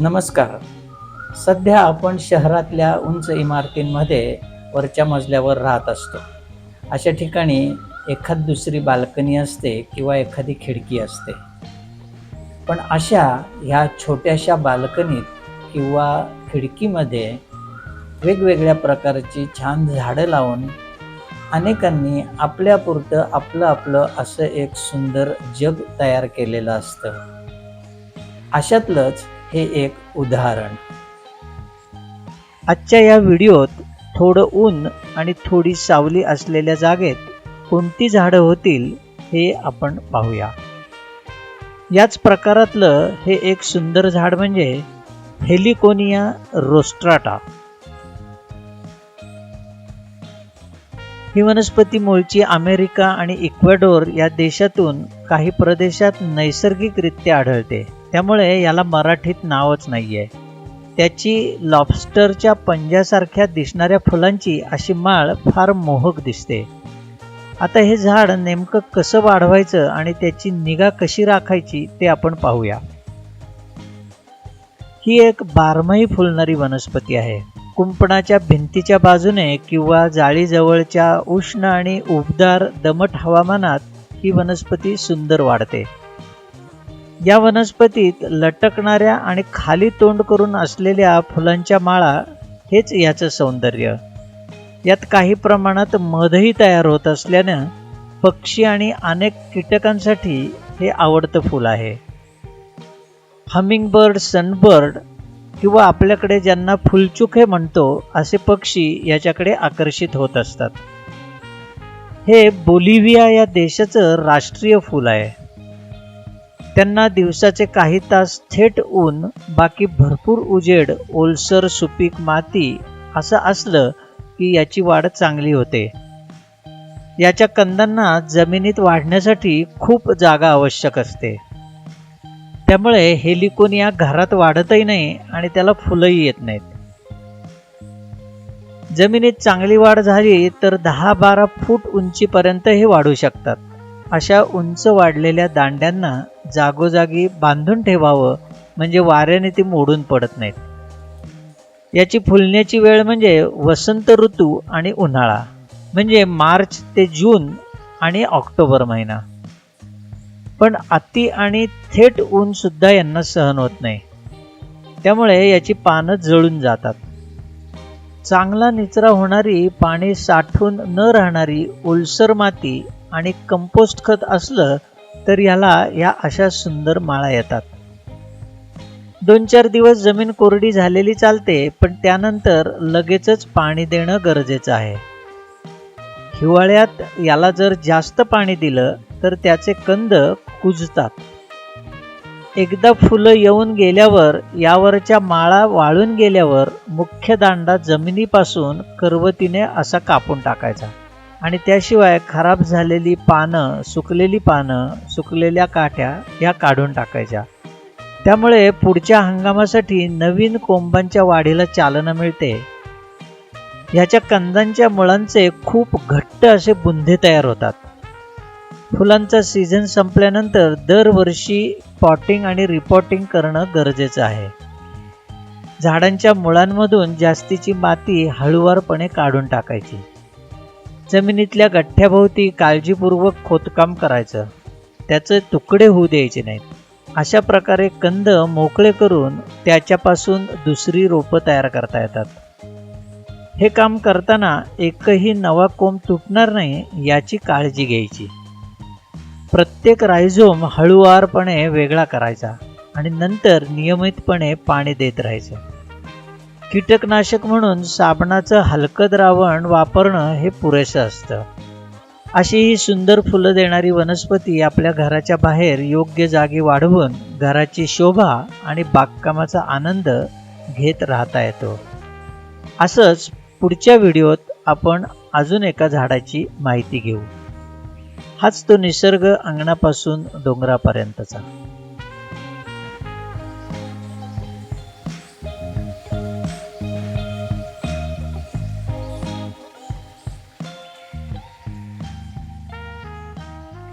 नमस्कार. सध्या आपण शहरातल्या उंच इमारतींमध्ये वरच्या मजल्यावर राहत असतो. अशा ठिकाणी एखाद दुसरी बाल्कनी असते किंवा एखादी खिडकी असते. पण अशा ह्या छोट्याशा बाल्कनीत किंवा खिडकीमध्ये वेगवेगळ्या प्रकारची छान झाडं लावून अनेकांनी आपल्यापुरतं आपलं आपलं असं एक सुंदर जग तयार केलेलं असतं. अशातलंच हे एक उदाहरण. आजच्या या व्हिडिओत थोडं ऊन आणि थोडी सावली असलेल्या जागेत कोणती झाडं होतील हे आपण पाहूया. याच प्रकारातलं हे एक सुंदर झाड म्हणजे हेलिकोनिया रोस्ट्राटा. ही वनस्पती मूळची अमेरिका आणि इक्वेडोर या देशातून काही प्रदेशात नैसर्गिकरित्या आढळते. त्यामुळे याला मराठीत नावच नाही आहे त्याची लॉबस्टरच्या पंजासारख्या दिसणाऱ्या फुलांची अशी माळ फार मोहक दिसते. आता हे झाड नेमकं कसं वाढवायचं आणि त्याची निगा कशी राखायची ते आपण पाहूया. ही एक बारमाही फुलणारी वनस्पती आहे. कुंपणाच्या भिंतीच्या बाजूने किंवा जाळीजवळच्या उष्ण आणि उबदार दमट हवामानात ही वनस्पती सुंदर वाढते. या वनस्पतीत लटकणाऱ्या आणि खाली तोंड करून असलेल्या फुलांच्या माळा हेच याचं सौंदर्य. यात काही प्रमाणात मधही तयार होत असल्यानं पक्षी आणि अनेक कीटकांसाठी हे आवडतं फूल आहे. हमिंगबर्ड सनबर्ड किंवा आपल्याकडे ज्यांना फुलचुके म्हणतो असे पक्षी याच्याकडे आकर्षित होत असतात. हे बोलिव्हिया या देशाचं राष्ट्रीय फूल आहे. त्यांना दिवसाचे काही तास थेट ऊन बाकी भरपूर उजेड ओलसर सुपीक माती असं असलं की याची वाढ चांगली होते. याच्या कंदांना जमिनीत वाढण्यासाठी खूप जागा आवश्यक असते. त्यामुळे हेलिकोन या घरात वाढतही नाही आणि त्याला फुलंही येत नाहीत. जमिनीत चांगली वाढ झाली तर दहा बारा फूट उंचीपर्यंत हे वाढू शकतात. अशा उंच वाढलेल्या दांड्यांना जागोजागी बांधून ठेवावं म्हणजे वाऱ्याने ती मोडून पडत नाहीत. याची फुलण्याची वेळ म्हणजे वसंत ऋतू आणि उन्हाळा म्हणजे मार्च ते जून आणि ऑक्टोबर महिना. पण अति आणि थेट ऊन सुद्धा यांना सहन होत नाही. त्यामुळे याची पानं जळून जातात. चांगला निचरा होणारी पाणी साठून न राहणारी ओलसर माती आणि कंपोस्ट खत असलं तर याला या अशा सुंदर माळा येतात. दोन चार दिवस जमीन कोरडी झालेली चालते पण त्यानंतर लगेचच पाणी देणं गरजेचं आहे. हिवाळ्यात याला जर जास्त पाणी दिलं तर त्याचे कंद कुजतात. एकदा फुलं येऊन गेल्यावर यावरच्या माळा वाळून गेल्यावर मुख्य दांडा जमिनीपासून करवतीने असा कापून टाकायचा. आणि त्याशिवाय खराब झालेली पानं सुकलेली पानं सुकलेल्या काठ्या ह्या काढून टाकायच्या. त्यामुळे पुढच्या हंगामासाठी नवीन कोंबांच्या वाढीला चालना मिळते. ह्याच्या कंदांच्या मुळांचे खूप घट्ट असे बुंदे तयार होतात. फुलांचा सीझन संपल्यानंतर दरवर्षी पॉटिंग आणि रिपॉटिंग करणं गरजेचं आहे. झाडांच्या मुळांमधून जास्तीची माती हळुवारपणे काढून टाकायची. जमिनीतल्या गठ्ठ्याभोवती काळजीपूर्वक खोदकाम करायचं. त्याचे तुकडे होऊ द्यायचे नाहीत. अशा प्रकारे कंद मोकळे करून त्याच्यापासून दुसरी रोपं तयार करता येतात. हे काम करताना एकही नवा कोंब तुटणार नाही याची काळजी घ्यायची. प्रत्येक रायझोम हळुवारपणे वेगळा करायचा आणि नंतर नियमितपणे पाणी देत राहायचं. कीटकनाशक म्हणून साबणाचं हलकं द्रावण वापरणं हे पुरेसं असतं. अशी ही सुंदर फुलं देणारी वनस्पती आपल्या घराच्या बाहेर योग्य जागी वाढवून घराची शोभा आणि बागकामाचा आनंद घेत राहता येतो. असंच पुढच्या व्हिडिओत आपण अजून एका झाडाची माहिती घेऊ. हाच तो निसर्ग अंगणापासून डोंगरापर्यंतचा.